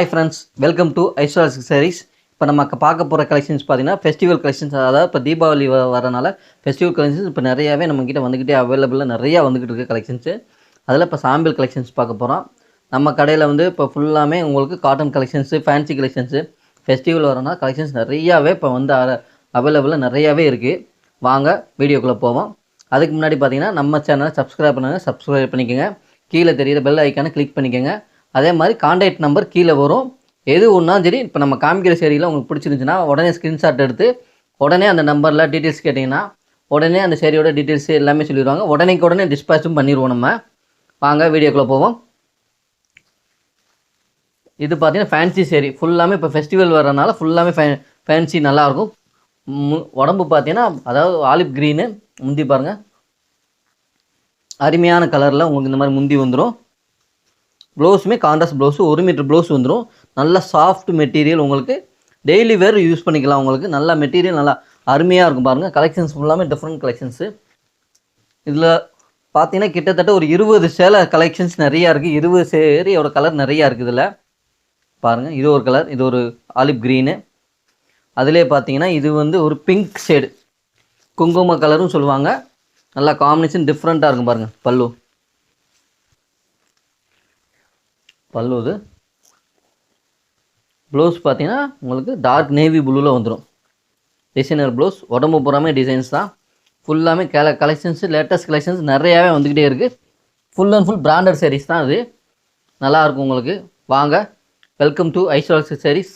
Hi friends welcome to Aishwars sarees இப்போ நம்ம பார்க்க போகிற கலெக்ஷன்ஸ் பார்த்தீங்கன்னா ஃபெஸ்டிவல் கலெக்ஷன்ஸ் அதாவது இப்போ தீபாவளி வரனால ஃபெஸ்டிவல் கலெக்ஷன்ஸ் இப்போ நிறையாவே நம்மக்கிட்ட வந்துக்கிட்டே அவைலபிளாக நிறையா வந்துக்கிட்டு இருக்க கலெக்ஷன்ஸு அதில் இப்போ சாம்பிள் கலெக்ஷன்ஸ் பார்க்க போகிறோம் நம்ம கடையில் வந்து இப்போ ஃபுல்லாமே உங்களுக்கு cotton collections fancy collections festival வரனா collections நிறையாவே இப்போ வந்து அவைலபிளாக நிறையாவே இருக்குது வாங்க வீடியோக்குள்ளே போவோம். அதுக்கு முன்னாடி பார்த்தீங்கன்னா நம்ம சேனலை சப்ஸ்கிரைப் பண்ணுங்கள் சப்ஸ்கிரைப் பண்ணிக்கோங்க. கீழே தெரியுற பெல் ஐக்கானை கிளிக் பண்ணிக்கோங்க. அதே மாதிரி கான்டாக்ட் நம்பர் கீழே வரும். எது ஒன்றா சரி இப்போ நம்ம காமிக்கிற சேரியில் உங்களுக்கு பிடிச்சிருந்துச்சுன்னா உடனே ஸ்க்ரீன்ஷாட் எடுத்து உடனே அந்த நம்பரில் டீட்டெயில்ஸ் கேட்டிங்கன்னா உடனே அந்த சேரியோட டீட்டெயில்ஸ் எல்லாமே சொல்லிடுவாங்க. உடனேக்கு உடனே டிஸ்பேச்சும் பண்ணிடுவோம் நம்ம. வாங்க வீடியோக்குள்ளே போவோம். இது பார்த்தீங்கன்னா ஃபேன்சி சேரி ஃபுல்லாமே இப்போ ஃபெஸ்டிவல் வரனால ஃபுல்லாமே ஃபே ஃபேன்சி நல்லாயிருக்கும். மு- உடம்பு பார்த்தீங்கன்னா அதாவது ஆலிப் க்ரீனு முந்தி பாருங்கள் அருமையான கலரில் உங்களுக்கு இந்த மாதிரி முந்தி வந்துடும் ப்ளவுஸுமே கான்ட்ராஸ்ட் ப்ளவுஸு ஒரு மீட்டர் ப்ளவுஸ் வந்துடும் நல்ல சாஃப்ட் மெட்டீரியல் உங்களுக்கு. டெய்லி வேர் யூஸ் பண்ணிக்கலாம் உங்களுக்கு. நல்ல மெட்டீரியல் நல்லா அருமையாக இருக்கும் பாருங்கள் கலெக்ஷன்ஸ் ஃபுல்லாமே டிஃப்ரெண்ட் கலெக்ஷன்ஸு இதில் பார்த்தீங்கன்னா கிட்டத்தட்ட ஒரு இருபது சேலை கலெக்ஷன்ஸ் நிறையா இருக்குது இருபது சேரியோட கலர் நிறையா இருக்குது இதில். பாருங்கள் இது ஒரு கலர் இது ஒரு ஆலிவ் க்ரீனு அதிலே பார்த்தீங்கன்னா இது வந்து ஒரு பிங்க் ஷேடு குங்கும கலரும் சொல்லுவாங்க. நல்லா காம்பினேஷன் டிஃப்ரெண்ட்டாக இருக்கும் பாருங்கள் பல்லு. பல்லுது. ப்ளவுஸ் பார்த்தீங்கன்னா உங்களுக்கு டார்க் நேவி ப்ளூவில் வந்துடும் டிசைனர் ப்ளவுஸ் உடம்பு பூராமே டிசைன்ஸ் தான். ஃபுல்லாமே கல கலெக்ஷன்ஸு லேட்டஸ்ட் கலெக்ஷன்ஸ் நிறையாவே வந்துக்கிட்டே இருக்குது full and full branded sarees தான் அது நல்லாயிருக்கும் உங்களுக்கு. வாங்க வெல்கம் டு ஐஸ்வர்ஸ் sarees.